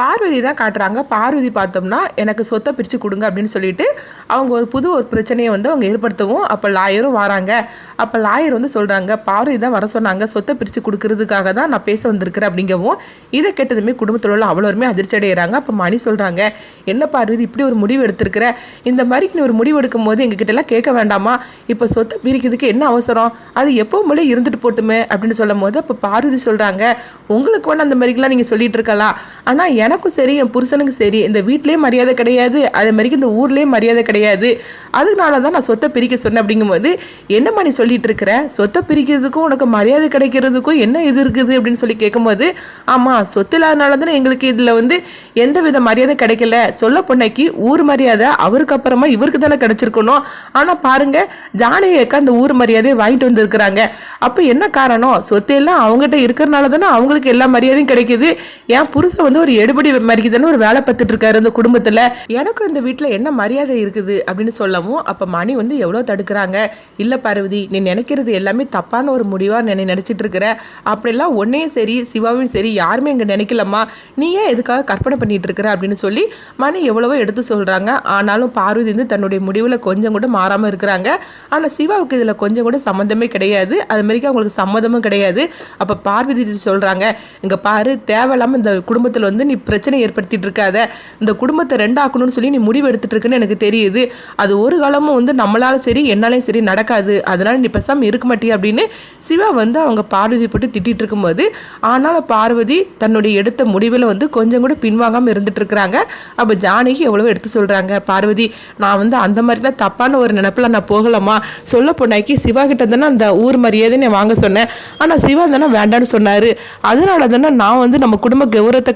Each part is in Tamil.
பார்வதி தான் காட்டுறாங்க. பார்வதி பார்த்தோம்னா எனக்கு சொத்தை பிரித்து கொடுங்க அப்படின்னு சொல்லிட்டு அவங்க ஒரு புது ஒரு பிரச்சனையை வந்து அவங்க ஏற்படுத்தவும் அப்போ லாயரும் வராங்க. அப்போ லாயர் வந்து சொல்கிறாங்க பார்வதி தான் வர சொன்னாங்க சொத்தை பிரித்து கொடுக்கறதுக்காக தான் நான் பேச வந்திருக்கிறேன் அப்படிங்கவும் இதை கேட்டதுமே குடும்பத்தில் உள்ள அவ்வளோருமே அதிர்ச்சி அடைகிறாங்க அப்போ மணி சொல்கிறாங்க என்ன பார்வதி இப்படி ஒரு முடிவு எடுத்திருக்கிற? இந்த மாதிரி நீ ஒரு முடிவு எடுக்கும் போது எங்ககிட்டலாம் கேட்க வேண்டாமா? இப்போ சொத்தை பிரிக்கிறதுக்கு என்ன அவசரம்? அது எப்பவும் போல இருந்துட்டு போட்டுமே அப்படின்னு சொல்லும் போது அப்போ பார்வதி சொல்கிறாங்க உங்களுக்கு வேணா அந்த மாதிரிலாம் நீங்கள் சொல்லிட்டு இருக்கலாம். ஆனால் எனக்கும் சரி என் புருஷனுக்கு சரி இந்த வீட்லேயே மரியாதை கிடையாது அதே மாதிரி இந்த ஊர்லேயே மரியாதை கிடையாது. அதனால தான் நான் சொத்தை பிரிக்க சொன்னேன் அப்படிங்கும்போது என்னம்மா நீ சொல்லிட்டு இருக்கிற? சொத்தை பிரிக்கிறதுக்கும் உனக்கு மரியாதை கிடைக்கிறதுக்கும் என்ன இது இருக்குது அப்படின்னு சொல்லி கேட்கும்போது ஆமாம் சொத்து இல்லாதனால தானே எங்களுக்கு இதில் வந்து எந்த வித மரியாதை கிடைக்கல. சொல்ல பொண்ணைக்கு ஊர் மரியாதை அவருக்கு அப்புறமா இவருக்கு தானே கிடைச்சிருக்கணும். ஆனால் பாருங்க ஜானகி அக்கா அந்த ஊர் மரியாதையை வாங்கிட்டு வந்திருக்கிறாங்க. அப்போ என்ன காரணம்? சொத்து எல்லாம் அவங்ககிட்ட இருக்கிறனால தானே அவங்களுக்கு எல்லா மரியாதையும் கிடைக்குது. என் புருஷன் வந்து ஒரு எடுபடி மாதிரிக்கு தானே ஒரு வேலை பார்த்துட்டு இருக்காரு இந்த குடும்பத்தில். எனக்கும் இந்த வீட்டில் என்ன மரியாதை இருக்குது அப்படின்னு சொல்லவும் அப்போ மணி வந்து எவ்வளோ தடுக்கிறாங்க? இல்லை பார்வதி நீ நினைக்கிறது எல்லாமே தப்பான ஒரு முடிவாக நினை நினச்சிட்டு இருக்கிற. அப்படிலாம் ஒன்றையும் சரி சிவாவையும் சரி யாருமே இங்கே நினைக்கலம்மா. நீ ஏன் எதுக்காக கற்பனை பண்ணிட்டு இருக்கிற அப்படின்னு சொல்லி மணி எவ்வளவோ எடுத்து சொல்கிறாங்க ஆனாலும் பார்வதி வந்து தன்னுடைய முடிவில் கொஞ்சம் கூட மாறாமல் இருக்கிறாங்க. ஆனால் சிவாவுக்கு இதில் கொஞ்சம் கூட சம்மந்தமே கிடையாது. அது மாதிரிக்கு அவங்களுக்கு சம்மதமும் கிடையாது. அப்போ பார்வதி சொல்கிறாங்க இங்கே பாரு தேவையில்லாமல் இந்த குடும்பத்தில் வந்து நீ பிரச்சனை ஏற்படுத்திட்டு இருக்காத இந்த குடும்பத்தை ரெண்டாக்கணும்னு சொல்லி நீ முடிவு எடுத்துட்டு இருக்குன்னு எனக்கு தெரியுது. அது ஒரு காலமும் வந்து நம்மளால சரி என்னாலையும் சரி நடக்காது. அதனால நீ பேசாம இருக்க மாட்டியா அப்படின்னு சிவா வந்து அவங்க பார்வதி போட்டு திட்டிட்டு இருக்கும்போது ஆனாலும் பார்வதி தன்னுடைய எடுத்த முடிவில் வந்து கொஞ்சம் கூட பின்வாங்காமல் இருந்துட்டு இருக்கிறாங்க அப்போ ஜானகி எவ்வளவோ எடுத்து சொல்கிறாங்க பார்வதி நான் வந்து அந்த மாதிரிலாம் தப்பான ஒரு நினப்பில் நான் போகலாமா? சொல்ல போனாக்கி சிவா கிட்ட தானே அந்த ஊர் மரியாதை நான் வாங்க சொன்னேன். ஆனால் சிவா தானே வேண்டான்னு சொன்னார். அதனால தானே நான் வந்து நம்ம குடும்ப கௌரவத்தை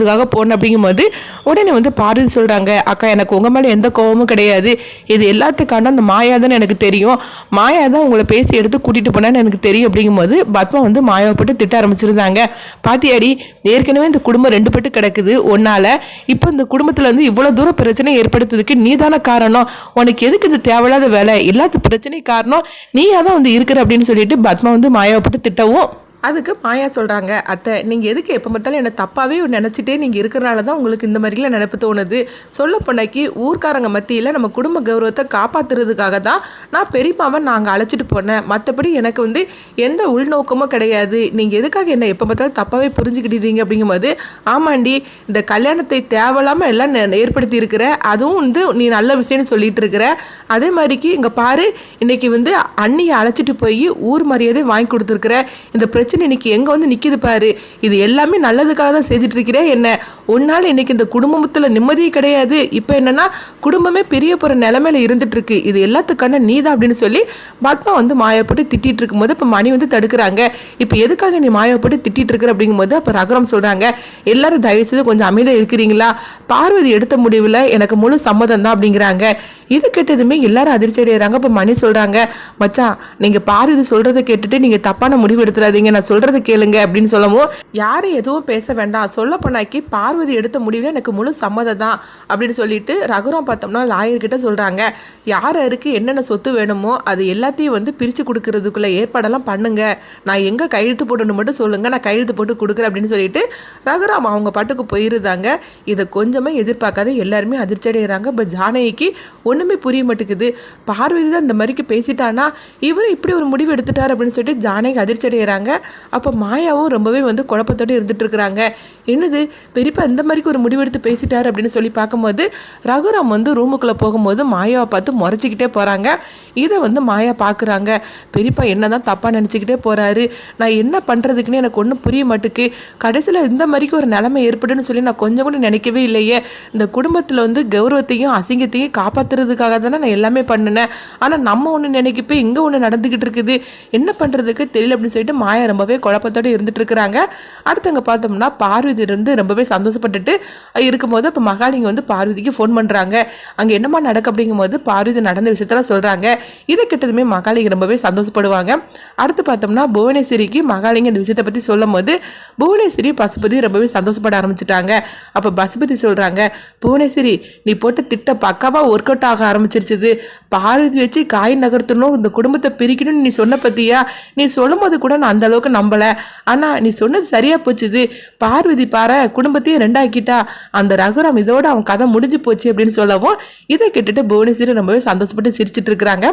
காப்பாற்றுறதுக்காக போனேன் அப்படிங்கும்போது உடனே வந்து பாருன்னு சொல்கிறாங்க அக்கா எனக்கு உங்கள் மேலே எந்த கோபமும் கிடையாது. இது எல்லாத்துக்கான அந்த மாயா தான் எனக்கு தெரியும். மாயா தான் உங்களை பேசி எடுத்து கூட்டிகிட்டு போனான்னு எனக்கு தெரியும். அப்படிங்கும்போது பத்மா வந்து மாயாவை போட்டு திட்ட ஆரம்பிச்சிருந்தாங்க. பாத்தியாடி ஏற்கனவே இந்த குடும்பம் ரெண்டு பட்டு கிடக்குது. ஒன்னால் இப்போ இந்த குடும்பத்தில் வந்து இவ்வளோ தூரம் பிரச்சனை ஏற்படுத்துறதுக்கு நீ தானே காரணம். உனக்கு எதுக்கு இது தேவையில்லாத வேலை? எல்லாத்து பிரச்சனை காரணம் நீயா தான் வந்து இருக்கிற அப்படின்னு சொல்லிட்டு பத்மா வந்து மாயாவை போட்டு திட்டவும் அதுக்கு மாயா சொல்கிறாங்க அத்தை நீங்கள் எதுக்கு எப்போ பார்த்தாலும் என்னை தப்பாகவே நினச்சிட்டே நீங்கள் இருக்கிறனால தான் உங்களுக்கு இந்த மாதிரிலாம் நினப்பு தோணுது. சொல்ல போனாக்கி ஊர்க்காரங்க மத்தியில் நம்ம குடும்ப கௌரவத்தை காப்பாற்றுறதுக்காக தான் நான் பெரியம்மாவை நாங்கள் அழைச்சிட்டு போனேன். மற்றபடி எனக்கு வந்து எந்த உள்நோக்கமும் கிடையாது. நீங்கள் எதுக்காக என்னை எப்போ பார்த்தாலும் தப்பாகவே புரிஞ்சுக்கிட்டீங்க? அப்படிங்கும்போது ஆமாண்டி இந்த கல்யாணத்தை தேவையில்லாமல் எல்லாம் நே- ஏற்படுத்தி இருக்கிற அதுவும் வந்து நீ நல்ல விஷயம்னு சொல்லிட்டு இருக்கிற அதே மாதிரிக்கு இங்கே பாரு இன்னைக்கு வந்து அண்ணியை அழைச்சிட்டு போய் ஊர் மரியாதை வாங்கி கொடுத்துருக்குற. இந்த பிரச்சனை இன்னைக்கு எங்கே வந்து நிற்கிது பாரு? இது எல்லாமே நல்லதுக்காக தான் செய்துட்டு இருக்கிறே என்ன? உன்னால் இன்னைக்கு இந்த குடும்பத்தில் நிம்மதியே கிடையாது. இப்போ என்னன்னா குடும்பமே பெரிய போகிற நிலமையில இருந்துட்டு இருக்கு இது எல்லாத்துக்கான நீ தான் அப்படின்னு சொல்லி பத்மா வந்து மாயப்பட்டு திட்டிட்டு இருக்கும்போது இப்போ மணி வந்து தடுக்கிறாங்க. இப்போ எதுக்காக நீ மாயப்பட்டு திட்டிட்டு இருக்கிற அப்படிங்கும்போது அப்போ ரகரம் சொல்கிறாங்க எல்லாரும் தயவு செய்து கொஞ்சம் அமைதியாக இருக்கிறீங்களா? பார்வதி எடுத்த முடிவில் எனக்கு முழு சம்மதம் தான் அப்படிங்கிறாங்க. இது கேட்டதுமே எல்லாரும் அதிர்ச்சி அடைகிறாங்க இப்போ மணி சொல்கிறாங்க மச்சான் நீங்கள் பார்வதி சொல்கிறத கேட்டுட்டு நீங்கள் தப்பான முடிவு எடுத்துடாதீங்க. நான் சொல்கிறத கேளுங்க அப்படின்னு சொல்லவும் யாரும் எதுவும் பேச வேண்டாம். சொல்ல போனாக்கி பார்வதி எடுத்த முடிவில் எனக்கு முழு சம்மதம் தான் அப்படின்னு சொல்லிட்டு ரகுரம் பார்த்தோம்னா லாயர்கிட்ட சொல்கிறாங்க யார் யாருக்கு என்னென்ன சொத்து வேணுமோ அது எல்லாத்தையும் வந்து பிரித்து கொடுக்கறதுக்குள்ள ஏற்பாடெல்லாம் பண்ணுங்க. நான் எங்கே கையெழுத்து போடணும் மட்டும் சொல்லுங்கள் நான் கையெழுத்து போட்டு கொடுக்குறேன் அப்படின்னு சொல்லிட்டு ரகுராம் அவங்க பாட்டுக்கு போயிருந்தாங்க. இதை கொஞ்சமே எதிர்பார்க்காத எல்லாருமே அதிர்ச்சி அடைகிறாங்க பட் ஜானகிக்கு ஒன்றுமே புரிய மாட்டேங்குது. பார்வதி தான் இந்த மாதிரிக்கு பேசிட்டானா? இவர் இப்படி ஒரு முடிவு எடுத்துட்டார் அப்படின்னு சொல்லிட்டு ஜானகி அதிர்ச்சி அடைகிறாங்க அப்போ மாயாவும் ரொம்பவே வந்து குழப்பத்தோடு இருந்துட்டு இருக்கிறாங்க. என்னது? பெரியப்பா இந்த மாதிரிக்கு ஒரு முடிவெடுத்து பேசிட்டார் அப்படின்னு சொல்லி பார்க்கும்போது ரகுராம் வந்து ரூமுக்குள்ளே போகும்போது மாயாவை பார்த்து முறைச்சிக்கிட்டே போகிறாங்க இதை வந்து மாயா பார்க்குறாங்க பெரியப்பா என்ன தான் தப்பாக நினச்சிக்கிட்டே போகிறாரு நான் என்ன பண்ணுறதுக்குன்னு எனக்கு ஒன்றும் புரிய மாட்டுக்கு. கடைசியில் இந்த மாதிரிக்கு ஒரு நிலைமை ஏற்படுன்னு சொல்லி நான் கொஞ்சம் கூட நினைக்கவே இல்லையே. இந்த குடும்பத்தில் வந்து கௌரவத்தையும் அசிங்கத்தையும் காப்பாற்றுறதுக்காக தானே நான் எல்லாமே பண்ணினேன். ஆனால் நம்ம ஒன்று நினைக்கப்போ இங்கே ஒன்று நடந்துக்கிட்டு இருக்குது. என்ன பண்ணுறதுக்கு தெரியல அப்படின்னு சொல்லிட்டு மாயா ரொம்பவே குழப்பத்தோடு இருந்துட்டு இருக்கிறாங்க அடுத்தவங்க பார்த்தோம்னா பார்வதி இருந்து ரொம்பவே சந்தோஷப்பட்டுட்டு இருக்கும்போது இப்போ மகாலிங்க வந்து பார்வதிக்கு ஃபோன் பண்ணுறாங்க அங்கே என்னம்மா நடக்கு அப்படிங்கும்போது பார்வதி நடந்த விஷயத்தெல்லாம் சொல்கிறாங்க இதை கிட்டதுமே மகாலிங்க ரொம்பவே சந்தோஷப்படுவாங்க. அடுத்து பார்த்தோம்னா புவனேஸ்வரிக்கு மகாலிங்க இந்த விஷயத்தை பற்றி சொல்லும் போது புவனேஸ்வரி பசுபதி ரொம்பவே சந்தோஷப்பட ஆரம்பிச்சிட்டாங்க. அப்போ பசுபதி சொல்கிறாங்க புவனேஸ்வரி நீ போட்ட திட்டம் பக்காவாக ஒர்க் அவுட் ஆக ஆரம்பிச்சிருச்சுது. பார்வதி வச்சு காய் நகர்த்தணும் இந்த குடும்பத்தை பிரிக்கணும்னு நீ சொன்ன பற்றியா நீ சொல்லும் போது கூட நான் அந்த அளவுக்கு நம்பல. ஆனால் நீ சொன்னது சரியாக போச்சுது. பார்வதி பாரு குடும்பத்தையும் ரெண்டாக்கிட்டா. அந்த ரகுராம் இதோட அவன் கதை முடிஞ்சு போச்சு அப்படின்னு சொல்லவும் இதை கேட்டுட்டு புவனேஸ்வரி ரொம்பவே சந்தோஷப்பட்டு சிரிச்சிட்டு இருக்கிறாங்க.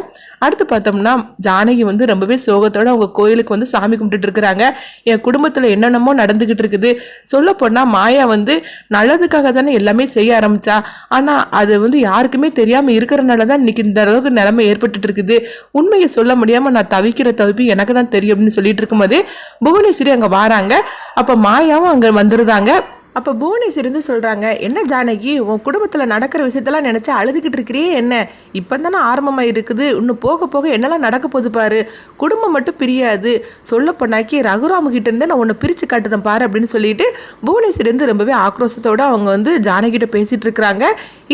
அடுத்து பார்த்தோம்னா ஜானகி வந்து ரொம்பவே சோகத்தோட அவங்க கோயிலுக்கு வந்து சாமி கும்பிட்டுட்டு இருக்கிறாங்க. என் குடும்பத்தில் என்னென்னமோ நடந்துக்கிட்டு இருக்குது. சொல்ல மாயா வந்து நல்லதுக்காக தானே எல்லாமே செய்ய ஆரம்பிச்சா. ஆனால் அது வந்து யாருக்குமே தெரியாமல் இருக்கிறனால தான் இன்னைக்கு இந்த அளவுக்கு நிலைமை ஏற்பட்டுட்டு இருக்குது. உண்மையை சொல்ல முடியாமல் நான் தவிக்கிற தவிப்பு எனக்கு தான் தெரியும் அப்படின்னு சொல்லிட்டு இருக்கும்போது புவனேஸ்வரி அங்க வாராங்க. அப்போ மாயாவும் அங்க வந்துருந்தாங்க அப்போ புவனேஸ்வரி இருந்து சொல்கிறாங்க என்ன ஜானகி உன் குடும்பத்தில் நடக்கிற விஷயத்தெல்லாம் நினச்சி அழுதுகிட்டு இருக்கிறியே என்ன? இப்போ தானே ஆரம்பமாக இருக்குது. இன்னும் போக போக என்னெல்லாம் நடக்க போகுது பாரு. குடும்பம் மட்டும் பிரியாது. சொல்ல போனாக்கி ரகுராம கிட்ட நான் உன்னை பிரித்து காட்டுதான் பாரு அப்படின்னு சொல்லிட்டு புவனேஸ்வரி இருந்து ரொம்பவே ஆக்ரோஷத்தோடு அவங்க வந்து ஜானகிட்ட பேசிகிட்டு இருக்கிறாங்க.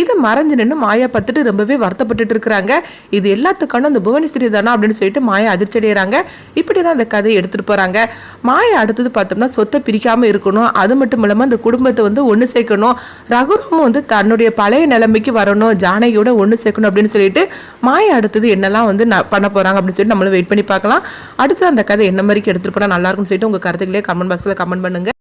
இதை மறைஞ்சு நின்று மாயா பார்த்துட்டு ரொம்பவே வருத்தப்பட்டுட்டு இருக்கிறாங்க. இது எல்லாத்துக்கான அந்த புவனேஸ்வரி தானா அப்படின்னு சொல்லிட்டு மாயா அதிர்ச்சி அடைகிறாங்க இப்படி தான் அந்த கதையை எடுத்துகிட்டு போகிறாங்க மாயா அடுத்தது பார்த்தோம்னா சொத்தை பிரிக்காமல் இருக்கணும். அது மட்டும் இல்லாமல் அந்த குடும்பத்தை வந்து ஒன்று சேர்க்கணும். ரகுராமும் வந்து தன்னுடைய பழைய நிலைமைக்கு வரணும். ஜானகியோட ஒன்று சேர்க்கணும் அப்படின்னு சொல்லிட்டு மாயை அடுத்தது என்னெல்லாம் வந்து பண்ண போகிறாங்க அப்படின்னு சொல்லிட்டு நம்மளும் வெயிட் பண்ணி பார்க்கலாம். அடுத்து அந்த கதை என்ன மாதிரி எடுத்துகிட்டு போனால் நல்லாயிருக்கும்னு சொல்லிட்டு உங்கள் கருத்துக்களே கமெண்ட் பாக்ஸில் கமெண்ட் பண்ணுங்கள்